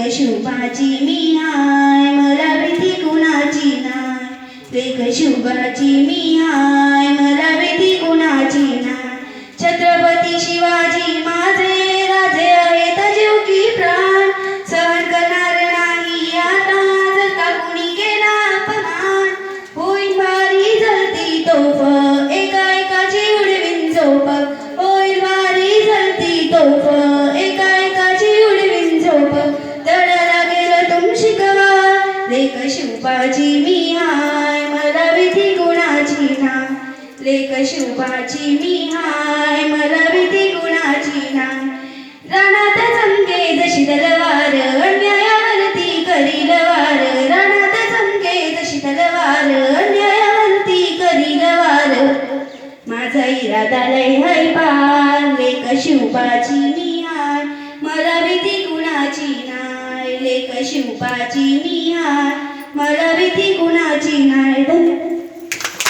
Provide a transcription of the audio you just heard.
लेख शुभाची मी हाय मला भीती कुणाची नाय लेख शुभाची मी हाय लेख शिवपाची मी हाय मला विधी गुणाची ना. लेख शिवबाची मी हाय मला विधी गुणाची ना. रानात चमके जशी तलवार अन्यायावरती करील वार. रानात चमके जशी तलवार अन्यायावरती करील वार. माझा इरादा लय हाय पार लेख शिवपाची मी हाय मला विधी गुणाची 来绣花儿吉米啊